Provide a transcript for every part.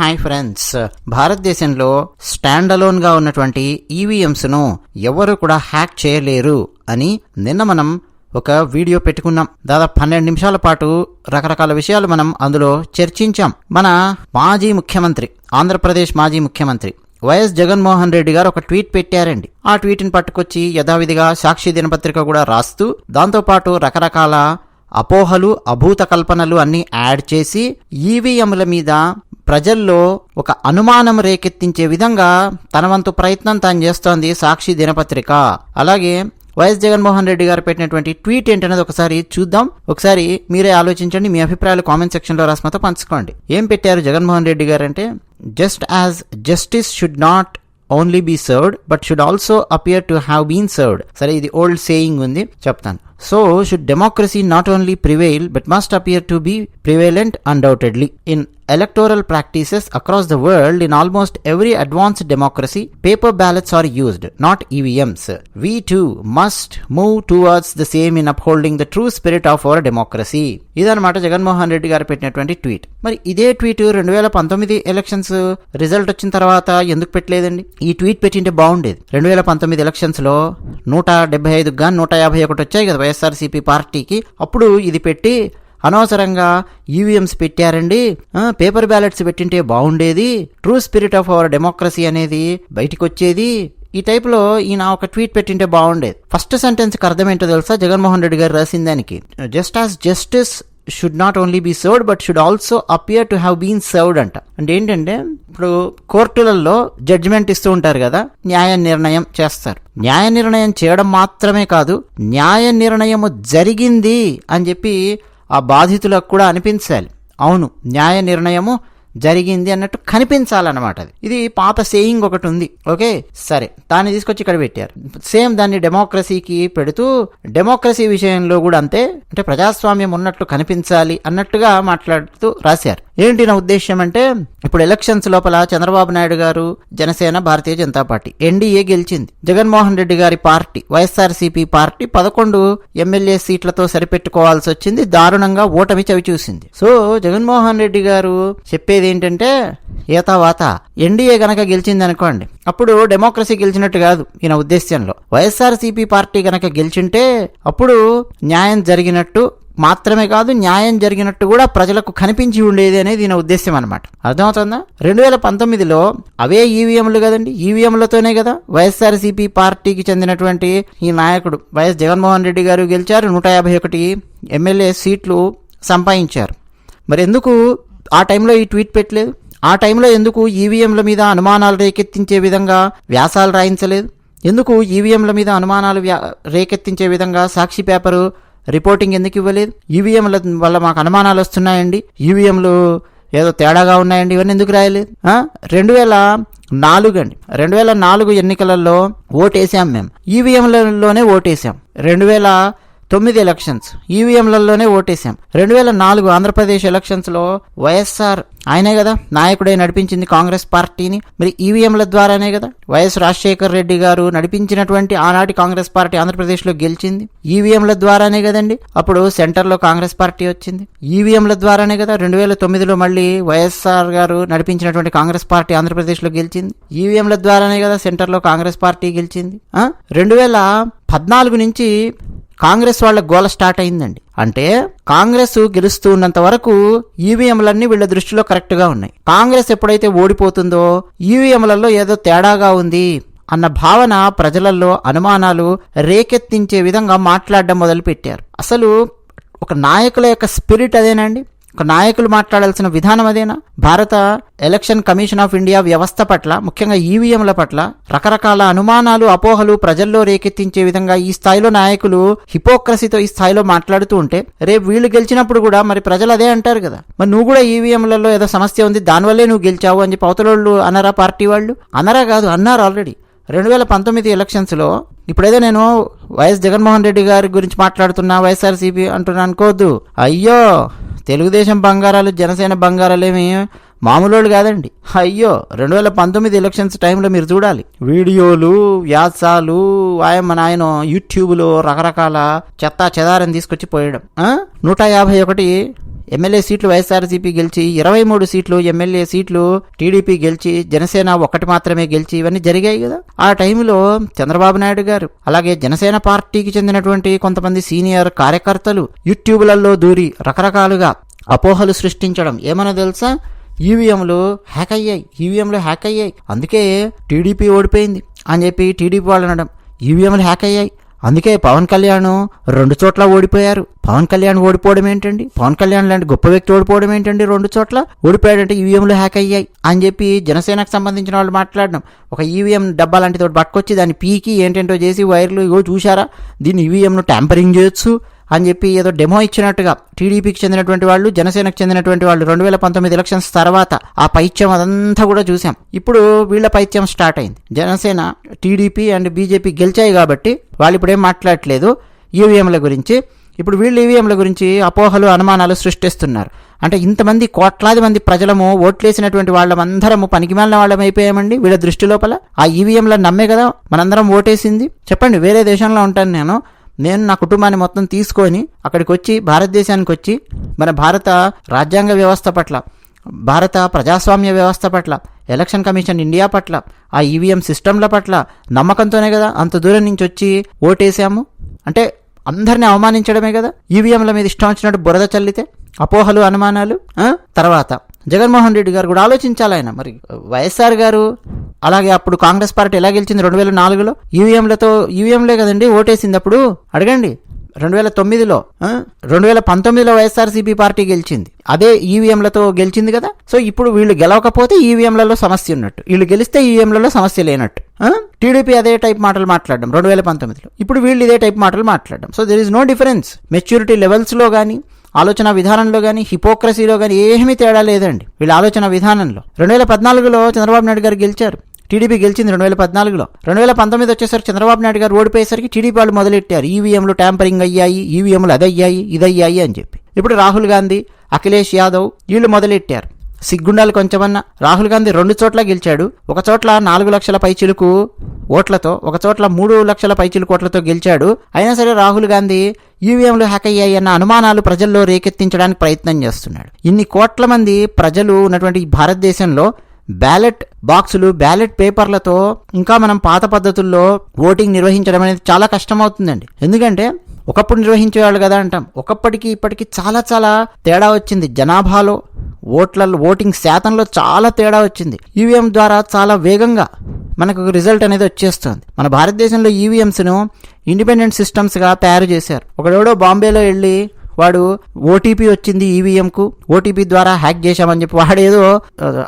Hi friends. భారతదేశంలో stand అలోన్గా ఉన్నటువంటి ఈవీఎంస్ను ఎవరు కూడా హ్యాక్ చేయలేరు అని నిన్న మనం ఒక వీడియో పెట్టుకున్నాం. దాదాపు పన్నెండు నిమిషాల పాటు రకరకాల విషయాలు మనం అందులో చర్చించాం. మన మాజీ ముఖ్యమంత్రి ఆంధ్రప్రదేశ్ మాజీ ముఖ్యమంత్రి వైఎస్ జగన్మోహన్ రెడ్డి గారు ఒక ట్వీట్ పెట్టారండి. ఆ ట్వీట్ని పట్టుకొచ్చి యథావిధిగా సాక్షి దినపత్రిక కూడా రాస్తూ దాంతోపాటు రకరకాల అపోహలు అభూత కల్పనలు అన్ని యాడ్ చేసి ఈవీఎంల మీద ప్రజల్లో ఒక అనుమానం రేకెత్తించే విధంగా తన వంతు ప్రయత్నం తాను చేస్తోంది సాక్షి దినపత్రిక. అలాగే వైఎస్ జగన్మోహన్ రెడ్డి గారు పెట్టినటువంటి ట్వీట్ ఏంటనేది ఒకసారి చూద్దాం. ఒకసారి మీరే ఆలోచించండి మీ అభిప్రాయాలు కామెంట్ సెక్షన్లో రాసిమతో పంచుకోండి. ఏం పెట్టారు జగన్మోహన్ రెడ్డి గారు అంటే just as justice should not only be served but should also appear to have been served. సరే ఇది ఓల్డ్ సేయింగ్ ఉంది చెప్తాను. So should democracy not only prevail but must appear to be prevalent undoubtedly in electoral practices across the world in almost every advanced democracy, paper ballots are used, not EVMs. We too must move towards the same in upholding the true spirit of our democracy. ఇదనమాట జగన్మోహన్ రెడ్డి గారు పెట్టినటువంటి tweet మరి ఇదే tweet రెండు వేల పంతొమ్మిది elections result వచ్చిన తర్వాత ఎందుకు పెట్టలేదండి ఈ ట్వీట్ పెట్టింటే బాగుండేది రెండు వేల పంతొమ్మిది ఎలక్షన్స్లో నూట డెబ్బై ఐదుకు గాని నూట యాభై ఒకటి వచ్చాయి కదా వైఎస్ఆర్సీపీ పార్టీకి అప్పుడు ఇది పెట్టి అనవసరంగా ఈవీఎంస్ పెట్టారండి. పేపర్ బ్యాలెట్స్ పెట్టింటే బాగుండేది. True spirit of our democracy అనేది బయటికొచ్చేది. ఈ టైప్లో ఈయన ఒక ట్వీట్ పెట్టింటే బాగుండేది. ఫస్ట్ సెంటెన్స్కి అర్థం ఏంటో తెలుసా? జగన్మోహన్ రెడ్డి గారు రాసిన దానికి. Just as justice should not only be served but should also appear to have been served అంట. అంటే ఏంటంటే ఇప్పుడు కోర్టులలో జడ్జిమెంట్ ఇస్తూ ఉంటారు కదా న్యాయ నిర్ణయం చేస్తారు. న్యాయ నిర్ణయం చేయడం మాత్రమే కాదు న్యాయ నిర్ణయము జరిగింది అని చెప్పి ఆ బాధితులకు కూడా అనిపించాలి. అవును న్యాయ నిర్ణయము జరిగింది అన్నట్టు కనిపించాలన్నమాట అది. ఇది పాత సేయింగ్ ఒకటి ఉంది ఓకే? సరే దాన్ని తీసుకొచ్చి ఇక్కడ పెట్టారు. సేమ్ దాన్ని డెమోక్రసీకి పెడుతూ డెమోక్రసీ విషయంలో కూడా అంతే. అంటే ప్రజాస్వామ్యం ఉన్నట్లు కనిపించాలి అన్నట్టుగా మాట్లాడుతూ రాశారు. ఏంటి నా ఉద్దేశం అంటే ఇప్పుడు ఎలక్షన్స్ లోపల చంద్రబాబు నాయుడు గారు జనసేన భారతీయ జనతా పార్టీ ఎన్డీఏ గెలిచింది. జగన్మోహన్ రెడ్డి గారి పార్టీ వైఎస్ఆర్సీపీ పార్టీ పదకొండు ఎమ్మెల్యే సీట్లతో సరిపెట్టుకోవాల్సి వచ్చింది దారుణంగా ఓటమి చవి చూసింది. సో జగన్మోహన్ రెడ్డి గారు చెప్పేది ఏంటంటే ఏతావాత ఎన్డీఏ గనక గెలిచింది అనుకోండి అప్పుడు డెమోక్రసీ గెలిచినట్టు కాదు ఈయన ఉద్దేశ్యంలో. వైఎస్ఆర్సీపీ పార్టీ గనక గెలిచింటే అప్పుడు న్యాయం జరిగినట్టు మాత్రమే కాదు న్యాయం జరిగినట్టు కూడా ప్రజలకు కనిపించి ఉండేది అనేది నా ఉద్దేశం అనమాట అర్థమవుతుందా? రెండు వేల పంతొమ్మిదిలో అవే ఈవీఎంలు కదండి. ఈవీఎంలతోనే కదా వైఎస్ఆర్సీపీ పార్టీకి చెందినటువంటి ఈ నాయకుడు వైఎస్ జగన్మోహన్ రెడ్డి గారు గెలిచారు. నూట యాభై ఒకటి ఎమ్మెల్యే సీట్లు సంపాదించారు. మరి ఎందుకు ఆ టైంలో ఈ ట్వీట్ పెట్టలేదు? ఆ టైంలో ఎందుకు ఈవీఎంల మీద అనుమానాలు రేకెత్తించే విధంగా వ్యాసాలు రాయించలేదు? ఎందుకు ఈవీఎంల మీద అనుమానాలు వ్యా రేకెత్తించే విధంగా సాక్షి పేపరు రిపోర్టింగ్ ఎందుకు ఇవ్వలేదు? ఈవీఎంల వల్ల మాకు అనుమానాలు వస్తున్నాయండి. ఈవీఎంలు ఏదో తేడాగా ఉన్నాయండి. ఇవన్నీ ఎందుకు రాయలేదు? రెండు వేల నాలుగు అండి. రెండు వేల నాలుగు ఎన్నికలలో ఓటేసాం మేము. ఈవీఎంలలోనే ఓటేసాం. రెండు వేల తొమ్మిది ఎలక్షన్స్ ఈవీఎంలలోనే ఓటేశాం. రెండు వేల నాలుగు ఆంధ్రప్రదేశ్ ఎలక్షన్స్లో వైఎస్ఆర్ ఆయనే కదా. నాయకుడే నడిపించింది కాంగ్రెస్ పార్టీని. మరి ఈవీఎంల ద్వారానే కదా. వైఎస్ రాజశేఖర్ రెడ్డి గారు నడిపించినటువంటి ఆనాటి కాంగ్రెస్ పార్టీ ఆంధ్రప్రదేశ్లో గెలిచింది. ఈవీఎంల ద్వారానే కదండి. అప్పుడు సెంటర్లో కాంగ్రెస్ పార్టీ వచ్చింది. ఈవీఎంల ద్వారానే కదా రెండు వేల తొమ్మిదిలో మళ్ళీ వైఎస్ఆర్ గారు నడిపించినటువంటి కాంగ్రెస్ పార్టీ ఆంధ్రప్రదేశ్లో గెలిచింది. ఈవీఎంల ద్వారానే కదా సెంటర్లో కాంగ్రెస్ పార్టీ గెలిచింది. రెండు వేల పద్నాలుగు నుంచి కాంగ్రెస్ వాళ్ళ గోల స్టార్ట్ అయిందండి. అంటే కాంగ్రెస్ గెలుస్తూ ఉన్నంత వరకు ఈవీఎంలన్నీ వీళ్ళ దృష్టిలో కరెక్ట్గా ఉన్నాయి. కాంగ్రెస్ ఎప్పుడైతే ఓడిపోతుందో ఈవీఎంలలో ఏదో తేడాగా ఉంది అన్న భావన ప్రజలలో అనుమానాలు రేకెత్తించే విధంగా మాట్లాడడం మొదలుపెట్టారు. అసలు ఒక నాయకుల యొక్క స్పిరిట్ అదేనండి? ఒక నాయకులు మాట్లాడాల్సిన విధానం అదేనా? భారత ఎలక్షన్ కమిషన్ ఆఫ్ ఇండియా వ్యవస్థ పట్ల ముఖ్యంగా ఈవీఎంల పట్ల రకరకాల అనుమానాలు అపోహలు ప్రజల్లో రేకెత్తించే విధంగా ఈ స్థాయిలో నాయకులు హిపోక్రసీతో ఈ స్థాయిలో మాట్లాడుతూ ఉంటే రేపు వీళ్ళు గెలిచినప్పుడు కూడా మరి ప్రజలు అదే అంటారు కదా. మరి నువ్వు కూడా ఈవీఎంలలో ఏదో సమస్య ఉంది దానివల్లే నువ్వు గెలిచావు అని చెప్పి అవతలోళ్ళు అనరా పార్టీ వాళ్ళు? అనరా కాదు అన్నారు ఆల్రెడీ. రెండు వేల పంతొమ్మిది ఎలక్షన్స్లో ఇప్పుడేదో నేను వైఎస్ జగన్మోహన్ రెడ్డి గారి గురించి మాట్లాడుతున్నా వైఎస్ఆర్సీపీ అంటున్నా అనుకోవద్దు. అయ్యో! తెలుగుదేశం బంగారాలు జనసేన బంగారాలేమి మామూలు కాదండి. అయ్యో రెండు వేల పంతొమ్మిది ఎలక్షన్స్ టైంలో మీరు చూడాలి. వీడియోలు వ్యాసాలు ఆయమ్మ నాయన యూట్యూబ్లో రకరకాల చెత్త చెదారం తీసుకొచ్చి పోయడం. నూట యాభై ఒకటి ఎమ్మెల్యే సీట్లు వైఎస్ఆర్సీపీ గెలిచి ఇరవై మూడు సీట్లు ఎమ్మెల్యే సీట్లు టీడీపీ గెలిచి జనసేన ఒకటి మాత్రమే గెలిచి ఇవన్నీ జరిగాయి కదా. ఆ టైంలో చంద్రబాబు నాయుడు గారు అలాగే జనసేన పార్టీకి చెందినటువంటి కొంతమంది సీనియర్ కార్యకర్తలు యూట్యూబ్లలో దూరి రకరకాలుగా అపోహలు సృష్టించడం ఏమన్నా తెలుసా? ఈవీఎంలు హ్యాక్ అయ్యాయి. ఈవీఎంలు హ్యాక్ అయ్యాయి. అందుకే టీడీపీ ఓడిపోయింది అని చెప్పి టీడీపీ వాళ్ళు అనడం. ఈవీఎంలు హ్యాక్ అయ్యాయి. అందుకే పవన్ కళ్యాణ్ రెండు చోట్ల ఓడిపోయారు. పవన్ కళ్యాణ్ ఓడిపోవడం ఏంటండి? పవన్ కళ్యాణ్ లాంటి గొప్ప వ్యక్తి ఓడిపోవడం ఏంటండి? రెండు చోట్ల ఓడిపోయాడంటే ఈవీఎంలు హ్యాక్ అయ్యాయి అని చెప్పి జనసేనకు సంబంధించిన వాళ్ళు మాట్లాడడం. ఒక ఈవీఎం డబ్బా లాంటిది పట్టుకొచ్చి దాన్ని పీకి ఏంటంటో చేసి వైర్లు ఇగో చూశారా? దీన్ని ఈవీఎంను ట్యాంపరింగ్ చేయొచ్చు. అని చెప్పి ఏదో డెమో ఇచ్చినట్టుగా టీడీపీకి చెందినటువంటి వాళ్ళు జనసేనకు చెందినటువంటి వాళ్ళు రెండు వేల పంతొమ్మిది ఎలక్షన్స్ తర్వాత ఆ పైత్యం అదంతా కూడా చూసాం ఇప్పుడు వీళ్ళ పైత్యం స్టార్ట్ అయింది. జనసేన టీడీపీ అండ్ బీజేపీ గెలిచాయి కాబట్టి వాళ్ళు ఇప్పుడు ఏం మాట్లాడట్లేదు. ఈవీఎంల గురించి. ఇప్పుడు వీళ్ళు ఈవీఎంల గురించి అపోహలు అనుమానాలు సృష్టిస్తున్నారు. అంటే ఇంతమంది కోట్లాది మంది ప్రజలము ఓట్లేసినటువంటి వాళ్ళమందరము పనికిమాలిన వాళ్ళం అయిపోయామండి వీళ్ళ దృష్టి లోపల. ఆ ఈవీఎంలను నమ్మే కదా మనందరం ఓటేసింది. చెప్పండి వేరే దేశంలో ఉంటాను నేను. నేను నా కుటుంబాన్ని మొత్తం తీసుకొని అక్కడికి వచ్చి భారతదేశానికి వచ్చి మన భారత రాజ్యాంగ వ్యవస్థ పట్ల భారత ప్రజాస్వామ్య వ్యవస్థ పట్ల ఎలక్షన్ కమిషన్ ఇండియా పట్ల ఆ ఈవీఎం సిస్టంల పట్ల నమ్మకంతోనే కదా అంత దూరం నుంచి వచ్చి ఓటేసాము? అంటే అందరిని అవమానించడమే కదా? ఈవీఎంల మీద ఇష్టం వచ్చినట్టు బురద చల్లితే అపోహలు అనుమానాలు తర్వాత జగన్మోహన్ రెడ్డి గారు కూడా ఆలోచించాలి ఆయన. మరి వైఎస్ఆర్ గారు అలాగే అప్పుడు కాంగ్రెస్ పార్టీ ఎలా గెలిచింది రెండు వేల నాలుగులో? ఈవీఎంలతో ఈవీఎంలే కదండి ఓటేసింది అప్పుడు అడగండి. రెండు వేల తొమ్మిదిలో రెండు వేల పంతొమ్మిదిలో వైఎస్ఆర్సీపీ పార్టీ గెలిచింది. అదే ఈవీఎంలతో గెలిచింది కదా? సో ఇప్పుడు వీళ్ళు గెలవకపోతే ఈవీఎంలలో సమస్య ఉన్నట్టు. వీళ్ళు గెలిస్తే ఈవీఎంలలో సమస్య లేనట్టు. టీడీపీ అదే టైప్ మాటలు మాట్లాడడం రెండు వేల పంతొమ్మిదిలో. ఇప్పుడు వీళ్ళు ఇదే టైప్ మాటలు మాట్లాడడం. So there is no difference maturity లెవెల్స్లో కానీ ఆలోచన విధానంలో కానీ హిపోక్రసీలో కానీ ఏమీ తేడా లేదండి. వీళ్ళ ఆలోచన విధానంలో. రెండు వేల పద్నాలుగులో చంద్రబాబు నాయుడు గారు గెలిచారు. టీడీపీ గెలిచింది రెండు వేల పద్నాలుగులో రెండు వేల పంతొమ్మిది వచ్చేసరికి చంద్రబాబు నాయుడు గారు ఓడిపోయేసరికి టీడీపీ వాళ్ళు మొదలెట్టారు. ఈవీఎంలు ట్యాంపరింగ్ అయ్యాయి ఈవీఎంలు అదయ్యాయి ఇదయ్యాయి అని చెప్పి. ఇప్పుడు రాహుల్ గాంధీ అఖిలేష్ యాదవ్ వీళ్ళు మొదలెట్టారు. సిగ్గుండాలు కొంచెమన్నా. రాహుల్ గాంధీ రెండు చోట్ల గెలిచాడు. ఒక చోట్ల నాలుగు లక్షల పైచిలుకు ఓట్లతో ఒక చోట్ల మూడు లక్షల పైచిలుకు ఓట్లతో గెలిచాడు. అయినా సరే రాహుల్ గాంధీ ఈవీఎంలు హ్యాక్ అయ్యాయన్న అనుమానాలు ప్రజల్లో రేకెత్తించడానికి ప్రయత్నం చేస్తున్నాడు. ఇన్ని కోట్ల మంది ప్రజలు ఉన్నటువంటి భారతదేశంలో బ్యాలెట్ బాక్సులు బ్యాలెట్ పేపర్లతో ఇంకా మనం పాత పద్ధతుల్లో ఓటింగ్ నిర్వహించడం అనేది చాలా కష్టమవుతుందండి. ఎందుకంటే ఒకప్పుడు నిర్వహించేవాళ్ళు కదా అంటాం. ఒకప్పటికి ఇప్పటికి చాలా చాలా తేడా వచ్చింది జనాభాలో. ఓట్లలో ఓటింగ్ శాతంలో చాలా తేడా వచ్చింది. ఈవీఎం ద్వారా చాలా వేగంగా మనకు రిజల్ట్ అనేది వచ్చేస్తుంది. మన భారతదేశంలో ఈవీఎంస్ను ఇండిపెండెంట్ సిస్టమ్స్గా తయారు చేశారు. ఒకడెవడో బాంబేలో వెళ్ళి వాడు ఓటీపీ వచ్చింది ఈవీఎంకు ఓటీపీ ద్వారా హ్యాక్ చేశామని చెప్పి వాడేదో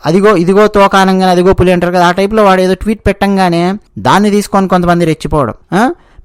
అదిగో ఇదిగో తోకానంగానే అదిగో పులి అంటారు కదా ఆ టైప్లో వాడు ఏదో ట్వీట్ పెట్టంగానే దాన్ని తీసుకొని కొంతమంది రెచ్చిపోవడం.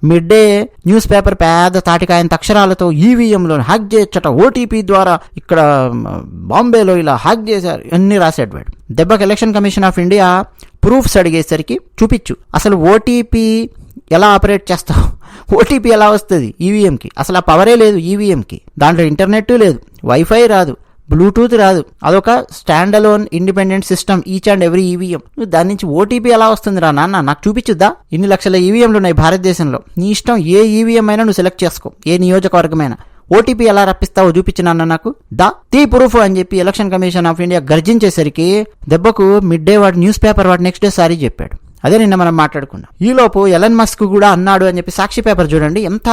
మిడ్ డే న్యూస్ పేపర్ పేద తాటికాయంత అక్షరాలతో ఈవీఎంలో హ్యాక్ చేయొచ్చట ఓటీపీ ద్వారా ఇక్కడ బాంబేలో ఇలా హ్యాక్ చేశారు అన్ని రాశాడు వాడు. దెబ్బకి election commission of India proofs అడిగేసరికి చూపించు అసలు ఓటీపీ ఎలా ఆపరేట్ చేస్తావు ఓటీపీ ఎలా వస్తుంది? ఈవీఎంకి. అసలు ఆ పవరే లేదు ఈవీఎంకి. దాంట్లో ఇంటర్నెట్ లేదు వైఫై రాదు. బ్లూటూత్ రాదు. అదొక stand alone independent system each and every EVM. దాని నుంచి ఓటీపీ ఎలా వస్తుంది రా నాన్న? నాకు చూపించుద్దా? ఇన్ని లక్షల ఈవీఎంలు ఉన్నాయి భారతదేశంలో. నీ ఇష్టం ఏ ఈవీఎం అయినా నువ్వు సెలెక్ట్ చేసుకో. ఏ నియోజకవర్గమైనా. ఓటీపీ ఎలా రప్పిస్తావో చూపించినాన్న నాకు. దా తీ ప్రూఫ్ అని చెప్పి ఎలక్షన్ కమిషన్ ఆఫ్ ఇండియా గర్జించేసరికి దెబ్బకు మిడ్ డే వాడు న్యూస్ పేపర్ వాడు నెక్స్ట్ డే సారీ చెప్పాడు. అదే నిన్న మనం మాట్లాడుకున్నాం. ఈలోపు ఎలన్ మస్క్ కూడా అన్నాడు అని చెప్పి సాక్షి పేపర్ చూడండి. ఎంత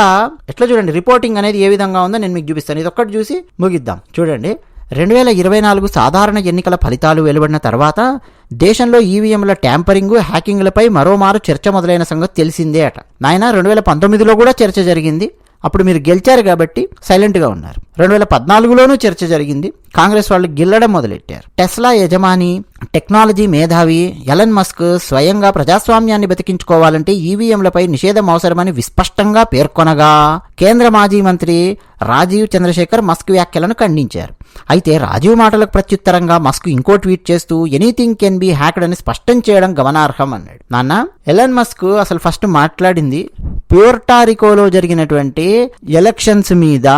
ఎట్లా చూడండి? రిపోర్టింగ్ అనేది ఏ విధంగా ఉందో నేను మీకు చూపిస్తాను. ఇది ఒక్కటి చూసి ముగిద్దాం. చూడండి. రెండు వేల ఇరవై నాలుగు సాధారణ ఎన్నికల ఫలితాలు వెలువడిన తర్వాత దేశంలో ఈవీఎంల ట్యాంపరింగ్ హ్యాకింగ్లపై మరోమారు చర్చ మొదలైన సంగతి తెలిసిందే అట. నాయన రెండు వేల పంతొమ్మిదిలో కూడా చర్చ జరిగింది. అప్పుడు మీరు గెలిచారు కాబట్టి సైలెంట్గా ఉన్నారు. రెండు వేల పద్నాలుగులోనూ చర్చ జరిగింది. కాంగ్రెస్ వాళ్ళు గిల్లడం మొదలెట్టారు. టెస్లా యజమాని టెక్నాలజీ మేధావి ఎలన్ మస్క్ స్వయంగా ప్రజాస్వామ్యాన్ని బతికించుకోవాలంటే ఈవీఎంలపై నిషేధం అవసరమని విస్పష్టంగా పేర్కొనగా కేంద్ర మాజీ మంత్రి రాజీవ్ చంద్రశేఖర్ మస్క్ వ్యాఖ్యలను ఖండించారు. అయితే రాజీవ్ మాటలకు ప్రత్యుత్తరంగా మస్క్ ఇంకో ట్వీట్ చేస్తూ ఎనీథింగ్ కెన్ బి హ్యాక్డ్ అని స్పష్టం చేయడం గమనార్హం అన్నాడు. నాన్న ఎలన్ మస్క్ అసలు ఫస్ట్ మాట్లాడింది ప్యూర్టారికోలో జరిగినటువంటి ఎలక్షన్స్ మీద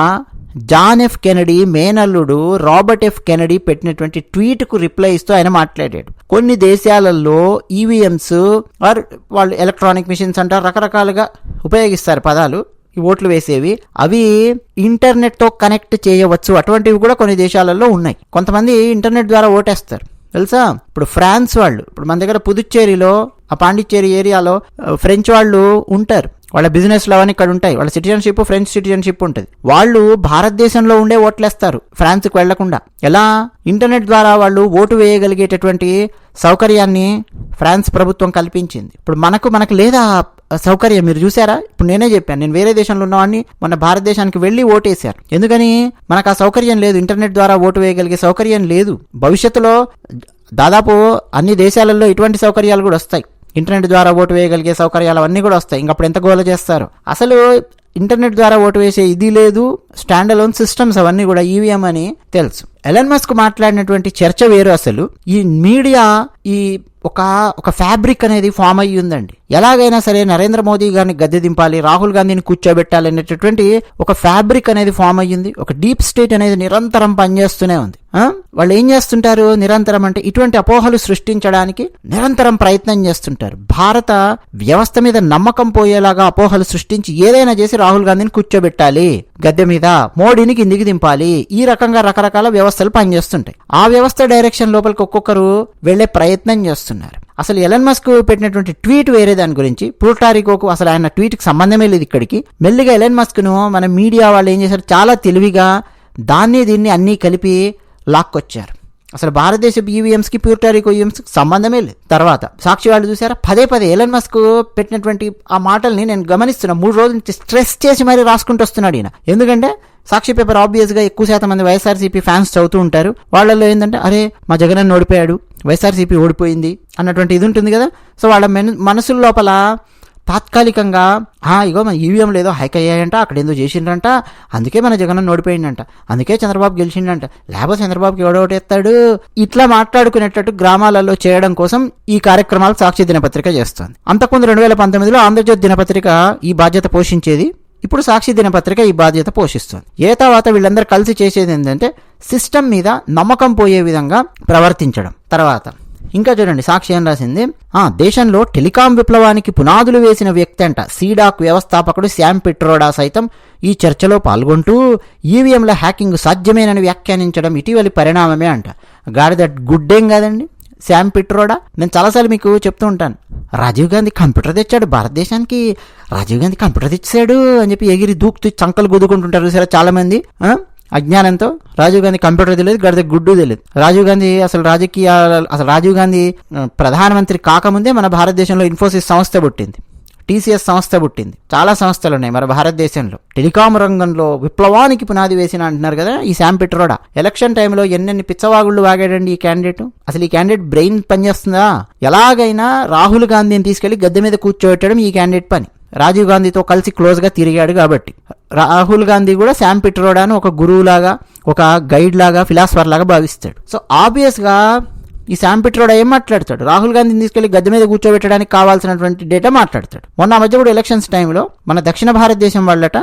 జాన్ ఎఫ్ కెనడీ మేనల్లుడు రాబర్ట్ ఎఫ్ కెనడీ పెట్టినటువంటి ట్వీట్కు రిప్లై ఇస్తూ ఆయన మాట్లాడాడు. కొన్ని దేశాలలో ఈవీఎంస్ ఆర్ వాళ్ళు ఎలక్ట్రానిక్ మిషన్స్ అంటారు రకరకాలుగా ఉపయోగిస్తారు పదాలు ఈ ఓట్లు వేసేవి. అవి ఇంటర్నెట్తో కనెక్ట్ చేయవచ్చు. అటువంటివి కూడా కొన్ని దేశాలలో ఉన్నాయి. కొంతమంది ఇంటర్నెట్ ద్వారా ఓటేస్తారు. తెలుసా? ఇప్పుడు ఫ్రాన్స్ వాళ్ళు ఇప్పుడు మన దగ్గర పుదుచ్చేరిలో ఆ పాండిచ్చేరి ఏరియాలో ఫ్రెంచ్ వాళ్ళు ఉంటారు. వాళ్ళ బిజినెస్లు అవన్నీ ఇక్కడ ఉంటాయి. వాళ్ళ సిటిజన్షిప్ ఫ్రెంచ్ సిటిజన్షిప్ ఉంటుంది. వాళ్ళు భారతదేశంలో ఉండే ఓట్లేస్తారు ఫ్రాన్స్కి వెళ్ళకుండా. ఎలా? ఇంటర్నెట్ ద్వారా వాళ్ళు ఓటు వేయగలిగేటటువంటి సౌకర్యాన్ని ఫ్రాన్స్ ప్రభుత్వం కల్పించింది. ఇప్పుడు మనకు మనకు లేదా సౌకర్యం మీరు చూసారా? ఇప్పుడు నేనే చెప్పాను నేను వేరే దేశంలో ఉన్నవాడిని మన భారతదేశానికి వెళ్ళి ఓటేశారు ఎందుకని? మనకు ఆ సౌకర్యం లేదు. ఇంటర్నెట్ ద్వారా ఓటు వేయగలిగే సౌకర్యం లేదు. భవిష్యత్తులో దాదాపు అన్ని దేశాలలో ఇటువంటి సౌకర్యాలు కూడా వస్తాయి. ఇంటర్నెట్ ద్వారా ఓటు వేయగలిగే సౌకర్యాలు అవన్నీ కూడా వస్తాయి. ఇంకప్పుడు ఎంత గోల చేస్తారు? అసలు ఇంటర్నెట్ ద్వారా ఓటు వేసే ఇది లేదు. స్టాండ్ అలోన్ సిస్టమ్స్ అవన్నీ కూడా ఈవీఎం అని తెలుసు. ఎలన్ మస్క్ మాట్లాడినటువంటి చర్చ వేరు అసలు. ఈ మీడియా ఈ ఒక ఒక ఫ్యాబ్రిక్ అనేది ఫామ్ అయ్యి ఉందండి ఎలాగైనా సరే నరేంద్ర మోదీ గారిని గద్దె దింపాలి రాహుల్ గాంధీని కూర్చోబెట్టాలి అనేటటువంటి ఒక ఫ్యాబ్రిక్ అనేది ఫామ్ అయ్యింది. ఒక డీప్ స్టేట్ అనేది నిరంతరం పనిచేస్తూనే ఉంది. వాళ్ళు ఏం చేస్తుంటారు? నిరంతరం అంటే ఇటువంటి అపోహలు సృష్టించడానికి నిరంతరం ప్రయత్నం చేస్తుంటారు. భారత వ్యవస్థ మీద నమ్మకం పోయేలాగా అపోహలు సృష్టించి ఏదైనా చేసి రాహుల్ గాంధీని కూర్చోబెట్టాలి. గద్దె మీద మోడీని కిందికి దింపాలి. ఈ రకంగా రకరకాల వ్యవస్థలు పనిచేస్తుంటాయి. ఆ వ్యవస్థ డైరెక్షన్ లోపలికి ఒక్కొక్కరు వెళ్ళే ప్రయత్నం చేస్తున్నారు. అసలు ఎలన్ మస్క్ పెట్టినటువంటి ట్వీట్ వేరే దాని గురించి పుల్టారికోకు అసలు ఆయన ట్వీట్కి సంబంధమే లేదు ఇక్కడికి. మెల్లిగా ఎలన్ మస్క్ను మన మీడియా వాళ్ళు ఏం చేశారు? చాలా తెలివిగా దాన్ని దీన్ని అన్నీ కలిపి లాక్కొచ్చారు. అసలు భారతదేశ ఈవీఎంస్కి ప్యూర్టారికో e ఈవీఎంస్ సంబంధమే లేదు. తర్వాత సాక్షి వాళ్ళు చూసారా? పదే పదే ఎలన్ మస్క్ పెట్టినటువంటి ఆ మాటల్ని నేను గమనిస్తున్నా. మూడు రోజుల నుంచి స్ట్రెస్ చేసి మరీ రాసుకుంటూ వస్తున్నాడు ఈయన. ఎందుకంటే సాక్షి పేపర్ ఆబ్వియస్గా ఎక్కువ శాతం మంది వైఎస్ఆర్సీపీ ఫ్యాన్స్ చదువుతూ ఉంటారు. వాళ్ళల్లో ఏంటంటే అరే మా జగన్ ఓడిపోయాడు వైఎస్ఆర్సీపీ ఓడిపోయింది అన్నటువంటి ఇది ఉంటుంది కదా. సో వాళ్ళ మెను- మనసుల లోపల తాత్కాలికంగా ఆ ఇగో మన ఈవీఎం లేదో హైక్ అయ్యాయంట అక్కడ ఎందుకు చేసిండ్రంట అందుకే మన జగన్ ఓడిపోయిందంట అందుకే చంద్రబాబు గెలిచిండంట లేకపోతే చంద్రబాబుకి ఎవడోటేస్తాడు ఇట్లా మాట్లాడుకునేటట్టు గ్రామాలలో చేయడం కోసం ఈ కార్యక్రమాలు సాక్షి దినపత్రిక చేస్తుంది. అంతకుముందు రెండు వేల పంతొమ్మిదిలో ఆంధ్రజ్యోతి దినపత్రిక ఈ బాధ్యత పోషించేది ఇప్పుడు సాక్షి దినపత్రిక ఈ బాధ్యత పోషిస్తుంది. ఏ తర్వాత వీళ్ళందరూ కలిసి చేసేది ఏంటంటే సిస్టమ్ మీద నమ్మకం పోయే విధంగా ప్రవర్తించడం. తర్వాత ఇంకా చూడండి సాక్షి ఏం రాసింది? ఆ దేశంలో టెలికాం విప్లవానికి పునాదులు వేసిన వ్యక్తి అంట సీడాక్ వ్యవస్థాపకుడు శామ్ పిట్రోడా సైతం ఈ చర్చలో పాల్గొంటూ ఈవీఎంల హ్యాకింగ్ సాధ్యమేనని వ్యాఖ్యానించడం ఇటీవలి పరిణామమే అంట. గాడిద గుడ్డేం కాదండి? శామ్ పిట్రోడా? నేను చాలాసార్లు మీకు చెప్తూ ఉంటాను. రాజీవ్ గాంధీ కంప్యూటర్ తెచ్చాడు భారతదేశానికి రాజీవ్ గాంధీ కంప్యూటర్ తెచ్చాడు అని చెప్పి ఎగిరి దూకుతూ చంకలు గుద్దుకుంటుంటారు సరే చాలామంది అజ్ఞానంతో రాజీవ్ గాంధీ కంప్యూటర్ తెలియదు గడిద గుడ్డు తెలియదు. రాజీవ్ గాంధీ అసలు రాజకీయ అసలు రాజీవ్ గాంధీ ప్రధానమంత్రి కాకముందే మన భారతదేశంలో ఇన్ఫోసిస్ సంస్థ పుట్టింది. టీసీఎస్ సంస్థ పుట్టింది. చాలా సంస్థలు ఉన్నాయి మన భారతదేశంలో. టెలికాం రంగంలో విప్లవానికి పునాది వేసిన అంటున్నారు కదా ఈ శామ్ పిట్రోడా. ఎలక్షన్ టైంలో ఎన్నెన్ని పిచ్చవాగుళ్ళు వాగాడండి ఈ క్యాండిడేట్? అసలు ఈ క్యాండిడేట్ బ్రెయిన్ పనిచేస్తుందా? ఎలాగైనా రాహుల్ గాంధీని తీసుకెళ్ళి గద్దె మీద కూర్చోబెట్టడం ఈ క్యాండిడేట్ పని. రాజీవ్ గాంధీతో కలిసి క్లోజ్గా తిరిగాడు కాబట్టి. రాహుల్ గాంధీ కూడా శామ్ పిట్రోడాను ఒక గురువులాగా ఒక గైడ్ లాగా ఫిలాసఫర్ లాగా భావిస్తాడు. సో ఆబ్వియస్గా ఈ శామ్ పిట్రోడా ఏం మాట్లాడతాడు? రాహుల్ గాంధీని తీసుకెళ్ళి గద్దె మీద కూర్చోబెట్టడానికి కావాల్సినటువంటి డేటా మాట్లాడతాడు. మొన్న మధ్య కూడా ఎలక్షన్స్ టైంలో మన దక్షిణ భారతదేశం వాళ్ళట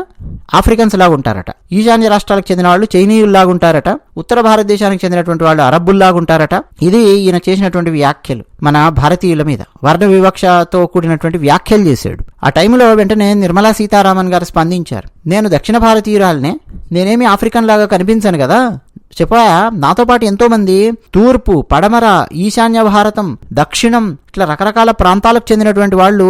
ఆఫ్రికన్స్ లాగా ఉంటారట ఈశాన్య రాష్ట్రాలకు చెందిన వాళ్ళు చైనీయుల్లాగా ఉంటారట ఉత్తర భారతదేశానికి చెందినటువంటి వాళ్ళు అరబ్బుల్లాగా ఉంటారట ఇది ఈయన చేసినటువంటి వ్యాఖ్యలు మన భారతీయుల మీద. వర్ణ వివక్షతో కూడినటువంటి వ్యాఖ్యలు చేశాడు. ఆ టైంలో వెంటనే నిర్మలా సీతారామన్ గారు స్పందించారు. నేను దక్షిణ భారతీయురాలనే. నేనేమి ఆఫ్రికన్ లాగా కనిపించాను కదా? చెప్పాయా నాతో పాటు ఎంతోమంది తూర్పు పడమర ఈశాన్య భారతం దక్షిణం ఇట్లా రకరకాల ప్రాంతాలకు చెందినటువంటి వాళ్ళు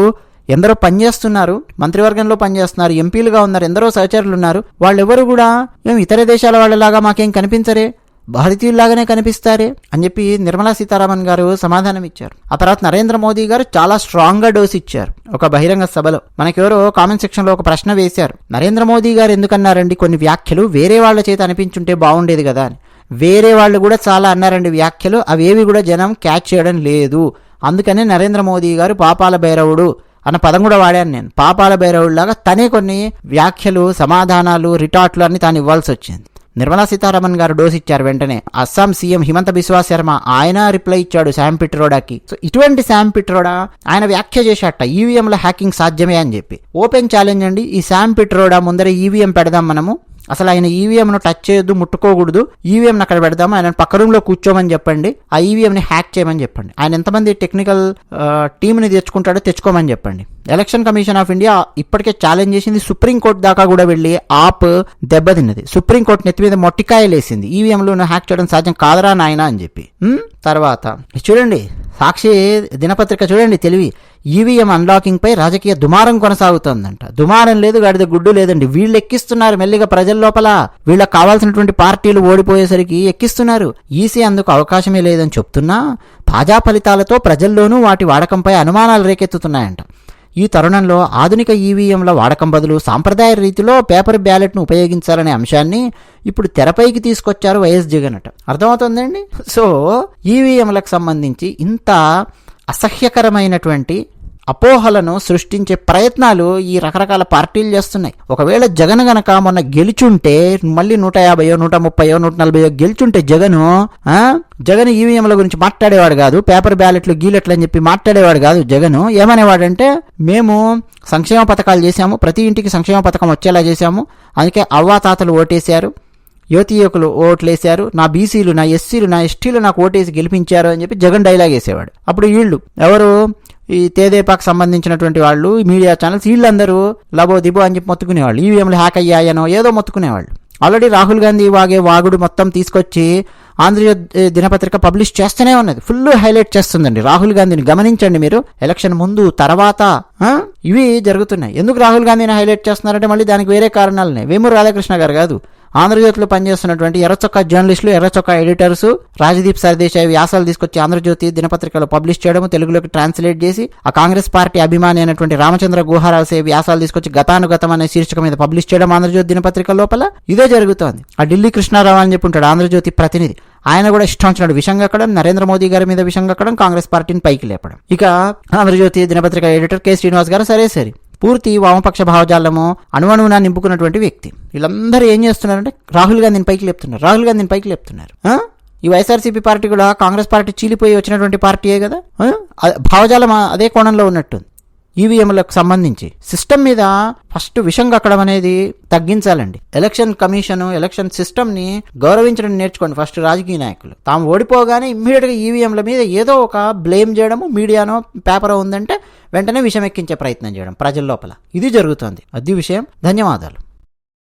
ఎందరో పనిచేస్తున్నారు మంత్రివర్గంలో పనిచేస్తున్నారు ఎంపీలుగా ఉన్నారు ఎందరో సహచరులు ఉన్నారు. వాళ్ళెవరు కూడా మేము ఇతర దేశాల వాళ్ళలాగా మాకేం కనిపించరే? భారతీయుల్లాగానే కనిపిస్తారే అని చెప్పి నిర్మలా సీతారామన్ గారు సమాధానం ఇచ్చారు. ఆ తర్వాత నరేంద్ర మోదీ గారు చాలా స్ట్రాంగ్గా డోస్ ఇచ్చారు. ఒక బహిరంగ సభలో మనకెవరో కామెంట్ సెక్షన్లో ఒక ప్రశ్న వేశారు. నరేంద్ర మోదీ గారు ఎందుకన్నారండి? కొన్ని వ్యాఖ్యలు వేరే వాళ్ళ చేత అనిపించుంటే బాగుండేది కదా అని. వేరే వాళ్ళు కూడా చాలా అన్నారండి వ్యాఖ్యలు. అవేవి కూడా జనం క్యాచ్ చేయడం లేదు. అందుకనే నరేంద్ర మోదీ గారు పాపాల భైరవుడు అన్న పదం కూడా వాడాను నేను. పాపాల భైరవుడిలాగా తనే కొన్ని వ్యాఖ్యలు సమాధానాలు రిటార్ట్లు అన్ని తాను ఇవ్వాల్సి వచ్చింది. నిర్మలా సీతారామన్ గారు డోస్ ఇచ్చారు వెంటనే. అస్సాం సీఎం హిమంత బిశ్వా శర్మ ఆయన రిప్లై ఇచ్చాడు శామ్ పిట్రోడాకి. సో ఇటువంటి శామ్ పిట్రోడా ఆయన వ్యాఖ్య చేశాట ఈవీఎంల హ్యాకింగ్ సాధ్యమే అని చెప్పి. ఓపెన్ ఛాలెంజ్ అండి ఈ శామ్ పిట్రోడా ముందర ఈవీఎం పెడదాం మనము. అసలు ఆయన ఈవీఎంను టచ్ చేయొద్దు ముట్టుకోకూడదు. ఈవీఎం అక్కడ పెడదాము ఆయన పక్క రూమ్లో కూర్చోమని చెప్పండి. ఆ ఈవీఎంని హ్యాక్ చేయమని చెప్పండి. ఆయన ఎంతమంది టెక్నికల్ టీంని తెచ్చుకుంటాడో తెచ్చుకోమని చెప్పండి. ఎలక్షన్ కమిషన్ ఆఫ్ ఇండియా ఇప్పటికే ఛాలెంజ్ చేసింది. సుప్రీంకోర్టు దాకా కూడా వెళ్ళి ఆప్ దెబ్బతిన్నది సుప్రీంకోర్టు నెత్తి మీద మొట్టికాయలేసింది ఈవీఎంలో హ్యాక్ చేయడం సాధ్యం కాదరా నాయనా అని చెప్పి. తర్వాత చూడండి సాక్షి దినపత్రిక చూడండి తెలివి. ఈవీఎం అన్లాకింగ్పై రాజకీయ దుమారం కొనసాగుతోందంట. దుమారం లేదు గడిద గుడ్డు లేదండి. వీళ్ళు ఎక్కిస్తున్నారు మెల్లిగా ప్రజల లోపల. వీళ్ళకి కావాల్సినటువంటి పార్టీలు ఓడిపోయేసరికి ఎక్కిస్తున్నారు. ఈసీ అందుకు అవకాశమే లేదని చెప్తున్నా తాజా ఫలితాలతో ప్రజల్లోనూ వాటి వాడకంపై అనుమానాలు రేకెత్తుతున్నాయంట. ఈ తరుణంలో ఆధునిక ఈవీఎంల వాడకం బదులు సాంప్రదాయ రీతిలో పేపర్ బ్యాలెట్ను ఉపయోగించాలనే అంశాన్ని ఇప్పుడు తెరపైకి తీసుకొచ్చారు వైఎస్ జగన్ అట. అర్థమవుతుందండి? సో ఈవీఎంలకు సంబంధించి ఇంత అసహ్యకరమైనటువంటి అపోహలను సృష్టించే ప్రయత్నాలు ఈ రకరకాల పార్టీలు చేస్తున్నాయి. ఒకవేళ జగన్ గనక మొన్న గెలుచుంటే మళ్ళీ నూట యాభైయో నూట ముప్పయో నూట నలభైయో గెలుచుంటే జగను జగన్ ఈవీఎంల గురించి మాట్లాడేవాడు కాదు పేపర్ బ్యాలెట్లు గీలెట్లు అని చెప్పి మాట్లాడేవాడు కాదు జగను. ఏమనేవాడంటే మేము సంక్షేమ పథకాలు చేశాము ప్రతి ఇంటికి సంక్షేమ పథకం వచ్చేలా చేశాము. అందుకే అవ్వాతాతలు ఓటేశారు. యువతి యువకులు ఓట్లేశారు నా బీసీలు నా ఎస్సీలు నా ఎస్టీలు నాకు ఓటేసి గెలిపించారు అని చెప్పి జగన్ డైలాగ్ వేసేవాడు. అప్పుడు వీళ్ళు ఎవరు? ఈ తేదేపాకు సంబంధించినటువంటి వాళ్ళు మీడియా ఛానల్స్ వీళ్ళందరూ లబో దిబో అని చెప్పి మొత్తుకునేవాళ్ళు. ఈవీఎంలు హ్యాక్ అయ్యాయనో ఏదో మొత్తుకునేవాళ్ళు. ఆల్రెడీ రాహుల్ గాంధీ వాగే వాగుడు మొత్తం తీసుకొచ్చి ఆంధ్రజ్యోతి దినపత్రిక పబ్లిష్ చేస్తూనే ఉన్నది. ఫుల్ హైలైట్ చేస్తుందండి. రాహుల్ గాంధీని గమనించండి మీరు. ఎలక్షన్ ముందు తర్వాత ఇవి జరుగుతున్నాయి. ఎందుకు రాహుల్ గాంధీని హైలైట్ చేస్తున్నారంటే మళ్ళీ దానికి వేరే కారణాలున్నాయి వేమూరు రాధాకృష్ణ గారు కాదు. ఆంధ్రజ్యోతిలో పనిచేస్తున్నటువంటి ఎర్రచొక్క జర్నలిస్టులు ఎర్రచొక్క ఎడిటర్స్ రాజదీప్ సర్దేశాయి వ్యాసాలు తీసుకొచ్చి ఆంధ్రజ్యోతి దినపత్రికలో పబ్లిష్ చేయడం తెలుగులోకి ట్రాన్స్లేట్ చేసి ఆ కాంగ్రెస్ పార్టీ అభిమాని అయినటువంటి రామచంద్ర గుహారాసే వ్యాసాలు తీసుకొచ్చి గతానుగతం అనే శీర్షిక మీద పబ్లిష్ చేయడం ఆంధ్రజ్యోతి దినపత్రిక లోపల ఇదే జరుగుతోంది. ఆ ఢిల్లీ కృష్ణారావు అని చెప్పి ఉంటాడు ఆంధ్రజ్యోతి ప్రతినిధి. ఆయన కూడా ఇష్టం వచ్చినాడు విషం కక్కడం నరేంద్ర మోదీ గారి మీద విషం కక్కడం కాంగ్రెస్ పార్టీని పైకి లేపడం. ఇక ఆంధ్రజ్యోతి దినపత్రిక ఎడిటర్ కె శ్రీనివాస్ గారు సరే సరే. పూర్తి వామపక్ష భావజాలము అణువణువున నింపుకున్నటువంటి వ్యక్తి. వీళ్ళందరూ ఏం చేస్తున్నారంటే రాహుల్ గాంధీని పైకి లేపుతున్నారు. రాహుల్ గాంధీని పైకి లేపుతున్నారు. ఈ వైఎస్ఆర్సీపీ పార్టీ కూడా కాంగ్రెస్ పార్టీ చీలిపోయి వచ్చినటువంటి పార్టీయే కదా? భావజాలం అదే కోణంలో ఉన్నట్టుంది. ఈవీఎంలకు సంబంధించి. సిస్టమ్ మీద ఫస్ట్ విషం కక్కడం అనేది తగ్గించాలండి. ఎలక్షన్ కమిషన్ ఎలక్షన్ సిస్టమ్ని గౌరవించడం నేర్చుకోండి ఫస్ట్ రాజకీయ నాయకులు. తాము ఓడిపోగానే ఇమ్మీడియట్గా ఈవీఎంల మీద ఏదో ఒక బ్లేమ్ చేయడము మీడియానో పేపర్ ఉందంటే వెంటనే విషమెక్కించే ప్రయత్నం చేయడం ప్రజల లోపల. ఇది జరుగుతోంది. అది విషయం. ధన్యవాదాలు.